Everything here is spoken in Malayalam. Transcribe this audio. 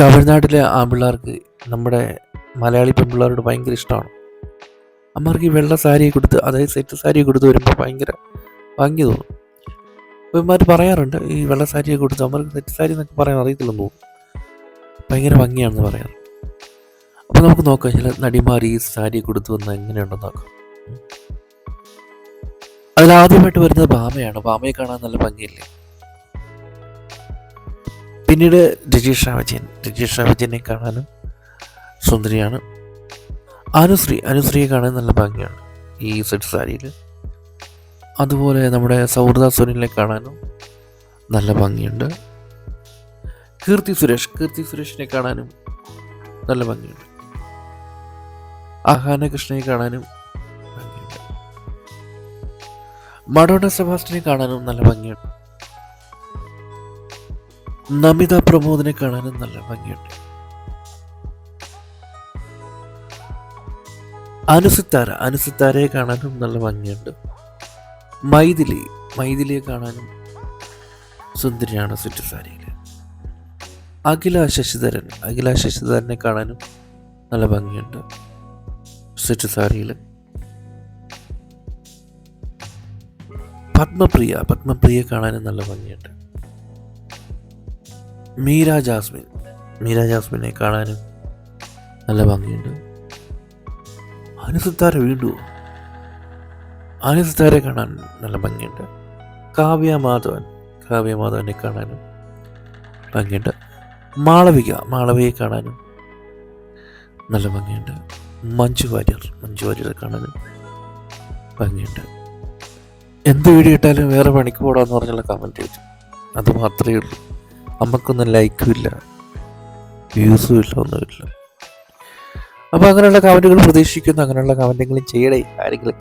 തമിഴ്നാട്ടിലെ ആൺപിള്ളേർക്ക് നമ്മുടെ മലയാളി പെൺപിള്ളേരോട് ഭയങ്കര ഇഷ്ടമാണ്. അമ്മമാർക്ക് ഈ വെള്ള സാരി കൊടുത്ത് അതായത് സെറ്റ് സാരി കൊടുത്ത് വരുമ്പോൾ ഭയങ്കര ഭംഗി തോന്നും. അപ്പോൾ പറയാറുണ്ട് ഈ വെള്ള സാരിയൊക്കെ കൊടുത്ത് അമ്മമാർക്ക് സെറ്റ് സാരി എന്നൊക്കെ പറയാൻ അറിയത്തില്ലെന്ന് തോന്നും ഭയങ്കര ഭംഗിയാണെന്ന് പറയാം അപ്പോൾ നമുക്ക് നോക്കാം ചില നടിമാർ ഈ സാരി കൊടുത്തു വന്ന എങ്ങനെയുണ്ടെന്ന് നോക്കാം. അതിലാദ്യമായിട്ട് വരുന്നത് ഭാമയാണ്. ഭാമയെ കാണാൻ നല്ല ഭംഗിയില്ലേ? പിന്നീട് രജീഷ വിജയൻ രജീഷ വിജയനെ കാണാനും സുന്ദരിയാണ്. അനുശ്രീ അനുശ്രീയെ കാണാൻ നല്ല ഭംഗിയാണ് ഈ സെറ്റ് സാരിയിൽ അതുപോലെ നമ്മുടെ സൗഹൃദ സുനിലിനെ കാണാനും നല്ല ഭംഗിയുണ്ട്. കീർത്തി സുരേഷ് കീർത്തി സുരേഷിനെ കാണാനും നല്ല ഭംഗിയുണ്ട്. ആഹാന കൃഷ്ണനെ കാണാനും ഭംഗിയുണ്ട്. മഡോണ സെബാസ്റ്റിനെ കാണാനും നല്ല ഭംഗിയുണ്ട്. നമിത പ്രമോദിനെ കാണാനും നല്ല ഭംഗിയുണ്ട്. അനുസിത്താര അനുസിത്താരയെ കാണാനും നല്ല ഭംഗിയുണ്ട്. മൈഥിലി മൈഥിലിയെ കാണാനും സുന്ദരിയാണ് സെറ്റ് സാരിയിൽ അഖില ശശിധരൻ അഖില ശശിധരനെ കാണാനും നല്ല ഭംഗിയുണ്ട് സെറ്റ് സാരിയിൽ പത്മപ്രിയ പത്മപ്രിയ കാണാനും നല്ല ഭംഗിയുണ്ട്. മീര ജാസ്മിൻ. മീര ജാസ്മിനെ കാണാനും നല്ല ഭംഗിയുണ്ട്. അനുസിത്താര വീണ്ടും. അനുസുത്താരെ കാണാൻ നല്ല ഭംഗിയുണ്ട്. കാവ്യ മാധവൻ. കാവ്യ മാധവനെ കാണാനും ഭംഗിയുണ്ട്. മാളവിക. മാളവികയെ കാണാനും നല്ല ഭംഗിയുണ്ട്. മഞ്ജു വാര്യർ. മഞ്ജു വാര്യരെ കാണാനും ഭംഗിയുണ്ട്. എന്ത് വീഡിയോ ഇട്ടാലും വേറെ പണിക്ക് പോടാന്ന് പറഞ്ഞുള്ള കമന്റ് ചോദിച്ചു അത് മാത്രമേ ഉള്ളൂ. നമുക്കൊന്നും ലൈക്കും ഇല്ല വ്യൂസും ഇല്ല ഒന്നുമില്ല. അപ്പോൾ അങ്ങനെയുള്ള കമന്റുകൾ പ്രതീക്ഷിക്കുന്നു അങ്ങനെയുള്ള കമന്റുകളും ചെയ്യണേ ആരെങ്കിലും